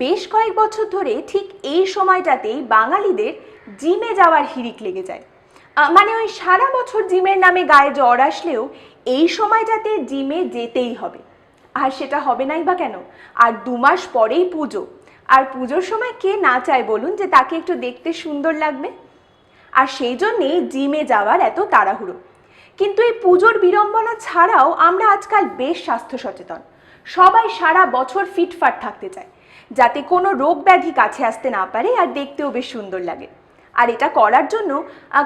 বেশ কয়েক বছর ধরে ঠিক এই সময়টাতেই বাঙালিদের জিমে যাওয়ার হিড়িক লেগে যায়। মানে ওই সারা বছর জিমের নামে গায়ে জ্বর আসলেও এই সময়টাতে জিমে যেতেই হবে। আর সেটা হবে নাই বা কেন? আর দু মাস পরেই পুজো। আর পুজোর সময় কে না চায় বলুন যে তাকে একটু দেখতে সুন্দর লাগবে? আর সেই জন্যেই জিমে যাওয়ার এত তাড়াহুড়ো। কিন্তু এই পুজোর বিড়ম্বনা ছাড়াও আমরা আজকাল বেশ স্বাস্থ্য সচেতন। সবাই সারা বছর ফিটফাট থাকতে চায়। যাতে কোনো রোগ ব্যাধি কাছে আসতে না পারে আর দেখতেও বেশ সুন্দর লাগে। আর এটা করার জন্য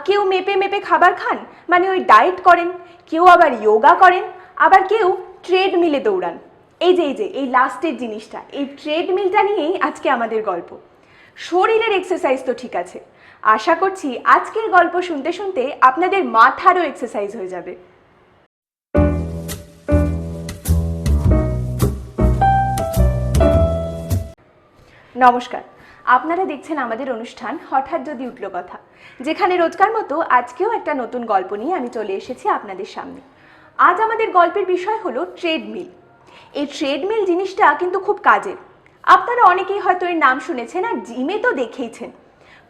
কেউ মেপে মেপে খাবার খান মানে ওই ডায়েট করেন, কেউ আবার যোগা করেন, আবার কেউ ট্রেডমিলে দৌড়ান। এই যে এই যে, এই লাস্টের জিনিসটা, এই ট্রেডমিলটা নিয়েই আজকে আমাদের গল্প। শরীরের এক্সারসাইজ তো ঠিক আছে। আশা করছি আজকের গল্প শুনতে শুনতে আপনাদের মাথারও এক্সারসাইজ হয়ে যাবে। নমস্কার। আপনারা দেখছেন আমাদের অনুষ্ঠান হঠাৎ যদি উঠল কথা, যেখানে রোজকার মতো আজকেও একটা নতুন গল্প নিয়ে আমি চলে এসেছি আপনাদের সামনে। আজ আমাদের গল্পের বিষয় হলো ট্রেডমিল। এই ট্রেডমিল জিনিসটা কিন্তু খুব কাজের। আপনারা অনেকেই হয়তো এর নাম শুনেছেন আর জিমে তো দেখেইছেন।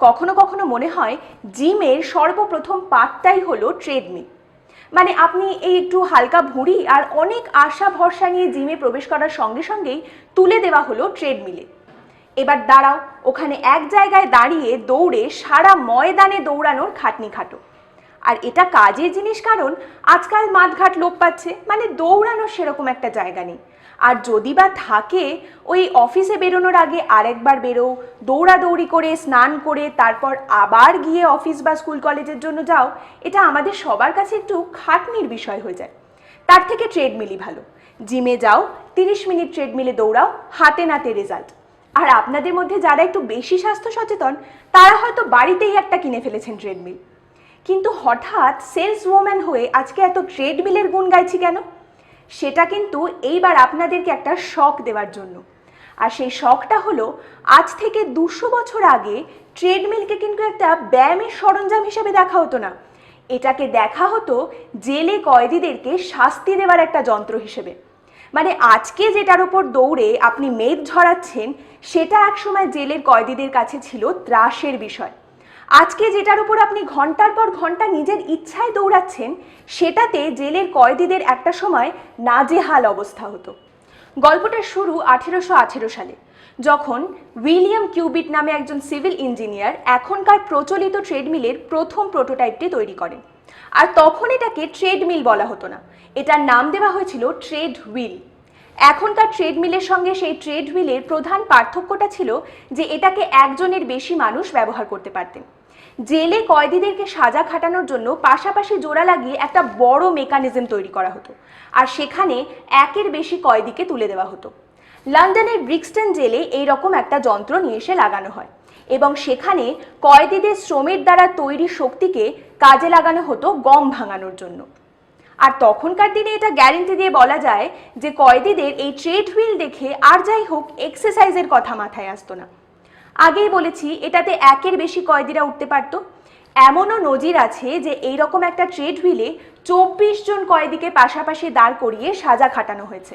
কখনো কখনো মনে হয় জিমের সর্বপ্রথম পার্টটাই হলো ট্রেডমিল। মানে আপনি এই একটু হালকা ভুঁড়ি আর অনেক আশা ভরসা নিয়ে জিমে প্রবেশ করার সঙ্গে সঙ্গেই তুলে দেওয়া হলো ট্রেডমিলে। এবার দাঁড়াও, ওখানে এক জায়গায় দাঁড়িয়ে দৌড়ে সারা ময়দানে দৌড়ানোর খাটনি খাটো। আর এটা কাজের জিনিস কারণ, আজকাল মাঠঘাট লোপ পাচ্ছে মানে দৌড়ানোর সেরকম একটা জায়গা নেই। আর যদি বা থাকে, ওই অফিসে বেরোনোর আগে আরেকবার বেরো, দৌড়াদৌড়ি করে, স্নান করে, তারপর আবার গিয়ে অফিস বা স্কুল কলেজের জন্য যাও, এটা আমাদের সবার কাছে একটু খাটনির বিষয় হয়ে যায়। তার থেকে ট্রেডমিলই ভালো। জিমে যাও, তিরিশ মিনিট ট্রেডমিলে দৌড়াও, হাতে নাতে রেজাল্ট। আর আপনাদের মধ্যে যারা একটু বেশি স্বাস্থ্য সচেতন, তারা হয়তো বাড়িতেই একটা কিনে ফেলেছেন ট্রেডমিল কিন্তু হঠাৎ সেলস ওম্যান হয়ে আজকে এত ট্রেডমিলের গুণ গাইছি কেন? সেটা কিন্তু এইবার আপনাদেরকে একটা শখ দেওয়ার জন্য। আর সেই শখটা হলো, আজ থেকে দুশো বছর আগে ট্রেডমিলকে কিন্তু একটা ব্যায়ামের সরঞ্জাম হিসেবে দেখা হতো না। এটাকে দেখা হতো জেলে কয়েদিদেরকে শাস্তি দেওয়ার একটা যন্ত্র হিসেবে। মানে আজকে যেটার উপর দৌড়ে আপনি মেদ ঝরাচ্ছেন, সেটা একসময় জেলের কয়েদিদের কাছে ছিল ত্রাসের বিষয়। আজকে যেটার উপর আপনি ঘণ্টার পর ঘণ্টা নিজের ইচ্ছায় দৌড়াচ্ছেন, সেটাতে জেলের কয়েদিদের একটা সময় নাজেহাল অবস্থা হতো। গল্পটা শুরু আঠেরোশো আঠেরো সালে, যখন উইলিয়াম কিউবিট নামে একজন সিভিল ইঞ্জিনিয়ার এখনকার প্রচলিত ট্রেডমিলের প্রথম প্রোটোটাইপটি তৈরি করেন। আর তখন এটাকে ট্রেডমিল বলা হতো না। এটার নাম দেওয়া হয়েছিল ট্রেড হুইল এখনকার ট্রেডমিলের সঙ্গে সেই ট্রেড হুইলের প্রধান পার্থক্যটা ছিল যে এটাকে একজনের বেশি মানুষ ব্যবহার করতে পারতেন। জেলে কয়েদিদেরকে সাজা খাটানোর জন্য পাশাপাশি জোড়া লাগিয়ে একটা বড় মেকানিজম তৈরি করা হতো। আর সেখানে একের বেশি কয়েদিকে তুলে দেওয়া হতো। লন্ডনের ব্রিক্সটন জেলে এই রকম একটা যন্ত্র নিয়ে এসে লাগানো হয়। এবং সেখানে কয়েদিদের শ্রমের দ্বারা তৈরি শক্তিকে কাজে লাগানো হতো গম ভাঙানোর জন্য। আর তখনকার দিনে এটা গ্যারেন্টি দিয়ে বলা যায় যে কয়েদিদের এই ট্রেড হুইল দেখে আর যাই হোক এক্সারসাইজের কথা মাথায় আসতো না। আগেই বলেছি, এটাতে একের বেশি কয়েদিরা উঠতে পারত। এমনও নজির আছে যে এই রকম একটা ট্রেড হুইলে চব্বিশ জন কয়েদিকে পাশাপাশি দাঁড় করিয়ে সাজা খাটানো হয়েছে।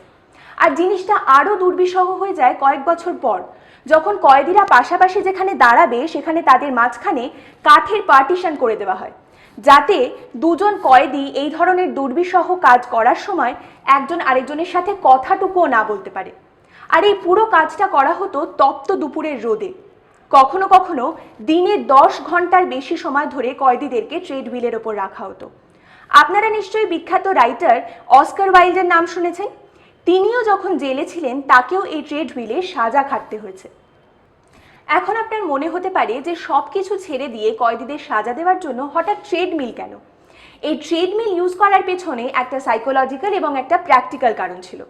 আর জিনিসটা আরও দুর্বিষহ হয়ে যায় কয়েক বছর পর। যখন কয়েদিরা পাশাপাশি যেখানে দাঁড়াবে, সেখানে তাদের মাঝখানে কাঠের পার্টিশন করে দেওয়া হয়। যাতে দুজন কয়েদি এই ধরনের দুর্বিষহ কাজ করার সময় একজন আরেকজনের সাথে কথাটুকুও না বলতে পারে। আর এই পুরো কাজটা করা হতো তপ্ত দুপুরের রোদে। কখনো কখনো দিনে দশ ঘণ্টার বেশি সময় ধরে কয়েদিদেরকে ট্রেড হুইলের ওপর রাখা হতো। আপনারা নিশ্চয়ই বিখ্যাত রাইটার অস্কার ওয়াইল্ডের নাম শুনেছেন? তিনিও যখন জেলে ছিলেন, তাকেও এই ট্রেড হুইলে সাজা খাটতে হয়েছে। এখন আপনার মনে হতে পারে যে সব কিছু ছেড়ে দিয়ে কয়েদিদের সাজা দেওয়ার জন্য হঠাৎ ট্রেডমিল কেন? এই ট্রেডমিল ইউজ করার পেছনে একটা সাইকোলজিক্যাল এবং একটা প্র্যাকটিক্যাল কারণ ছিল।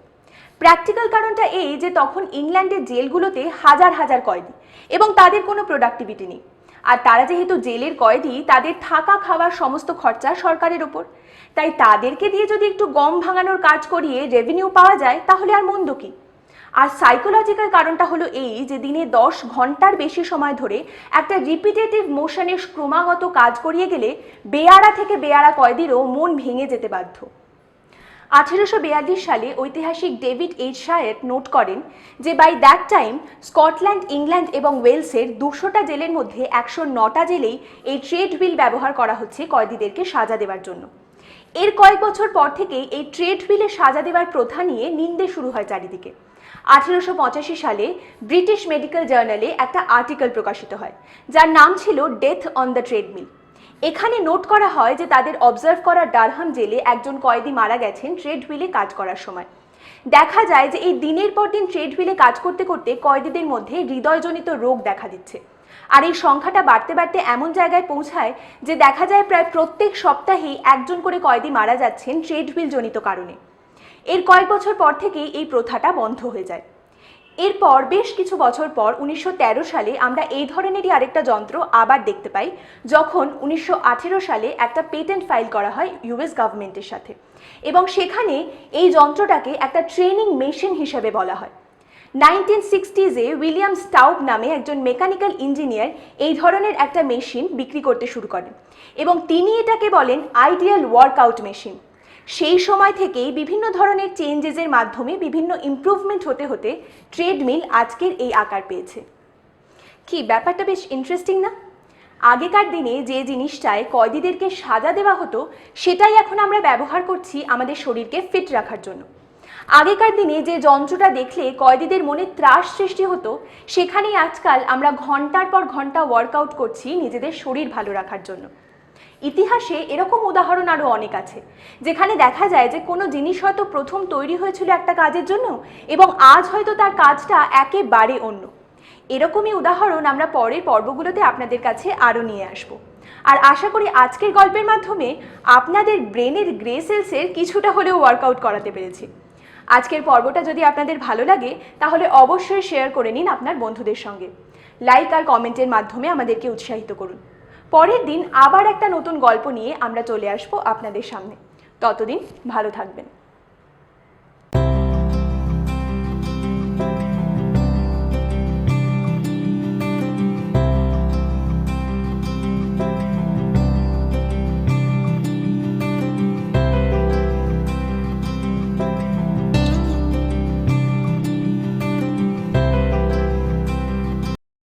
প্র্যাকটিক্যাল কারণটা এই যে তখন ইংল্যান্ডের জেলগুলোতে হাজার হাজার কয়েদি এবং তাদের কোনো প্রোডাক্টিভিটি নেই। আর তারা যেহেতু জেলের কয়েদি, তাদের থাকা খাওয়ার সমস্ত খরচা সরকারের ওপর। তাই তাদেরকে দিয়ে যদি একটু গম ভাঙানোর কাজ করিয়ে রেভিনিউ পাওয়া যায়, তাহলে আর মন্দ কী? আর সাইকোলজিক্যাল কারণটা হলো এই যে দিনে দশ ঘণ্টার বেশি সময় ধরে একটা রিপিটেটিভ মোশনের ক্রমাগত কাজ করিয়ে গেলে বেয়ারা থেকে বেয়ারা কয়েদিরও মন ভেঙে যেতে বাধ্য। আঠেরোশো বিয়াল্লিশ সালে ঐতিহাসিক ডেভিড এইচ শায়েট নোট করেন যে by that time Scotland, England এবং ওয়েলসের দুশোটা জেলের মধ্যে একশো নটা জেলেই এই ট্রেড বিল ব্যবহার করা হচ্ছে কয়েদিদেরকে সাজা দেওয়ার জন্য। এর কয়েক বছর পর থেকেই এই ট্রেড বিলে সাজা দেওয়ার প্রথা নিয়ে নিন্দে শুরু হয় চারিদিকে। আঠেরোশো পঁচাশি সালে ব্রিটিশ মেডিকেল জার্নালে একটা আর্টিকেল প্রকাশিত হয়, যার নাম ছিল ডেথ অন দ্য ট্রেডমিল। এখানে নোট করা হয় যে তাদের অবজার্ভ করা ডারহাম জেলে একজন কয়েদি মারা গেছেন ট্রেড হুইলে কাজ করার সময়। দেখা যায় যে এই দিনের পর দিন ট্রেড হুইলে কাজ করতে করতে কয়েদিদের মধ্যে হৃদয়জনিত রোগ দেখা দিচ্ছে। আর এই সংখ্যাটা বাড়তে বাড়তে এমন জায়গায় পৌঁছায় যে দেখা যায় প্রায় প্রত্যেক সপ্তাহেই একজন করে কয়েদি মারা যাচ্ছেন ট্রেডমিল জনিত কারণে। এর কয়েক বছর পর থেকেই এই প্রথাটা বন্ধ হয়ে যায়। এরপর বেশ কিছু বছর পর উনিশশো তেরো সালে আমরা এই ধরনেরই আরেকটা যন্ত্র আবার দেখতে পাই, যখন উনিশশো আঠেরো সালে একটা পেটেন্ট ফাইল করা হয় ইউএস গভর্নমেন্টের সাথে। এবং সেখানে এই যন্ত্রটাকে একটা ট্রেনিং মেশিন হিসেবে বলা হয়। নাইনটিন সিক্সটিজে উইলিয়াম স্টাউব নামে একজন মেকানিক্যাল ইঞ্জিনিয়ার এই ধরনের একটা মেশিন বিক্রি করতে শুরু করেন এবং তিনি এটাকে বলেন আইডিয়াল ওয়ার্কআউট মেশিন। সেই সময় থেকেই বিভিন্ন ধরনের চেঞ্জেসের মাধ্যমে বিভিন্ন ইমপ্রুভমেন্ট হতে হতে ট্রেডমিল আজকের এই আকার পেয়েছে। কি, ব্যাপারটা বেশ ইন্টারেস্টিং না? আগেকার দিনে যে জিনিসটায় কয়েদিদেরকে সাজা দেওয়া হতো, সেটাই এখন আমরা ব্যবহার করছি আমাদের শরীরকে ফিট রাখার জন্য। আগেকার দিনে যে যন্ত্রটা দেখলে কয়েদিদের মনে ত্রাস সৃষ্টি হতো, সেখানেই আজকাল আমরা ঘণ্টার পর ঘণ্টা ওয়ার্কআউট করছি নিজেদের শরীর ভালো রাখার জন্য। ইতিহাসে এরকম উদাহরণ আরও অনেক আছে, যেখানে দেখা যায় যে কোনো জিনিস হয়তো প্রথম তৈরি হয়েছিল একটা কাজের জন্য এবং আজ হয়তো তার কাজটা একেবারে অন্য। এরকমই উদাহরণ আমরা পরের পর্বগুলোতে আপনাদের কাছে আরও নিয়ে আসব। আর আশা করি আজকের গল্পের মাধ্যমে আপনাদের ব্রেনের গ্রে সেলসের কিছুটা হলেও ওয়ার্কআউট করাতে পেরেছি। আজকের পর্বটা যদি আপনাদের ভালো লাগে, তাহলে অবশ্যই শেয়ার করে নিন আপনার বন্ধুদের সঙ্গে। লাইক আর কমেন্টের মাধ্যমে আমাদেরকে উৎসাহিত করুন। পরের দিন আবার একটা নতুন গল্প নিয়ে আমরা চলে আসব আপনাদের সামনে। ততদিন ভালো থাকবেন।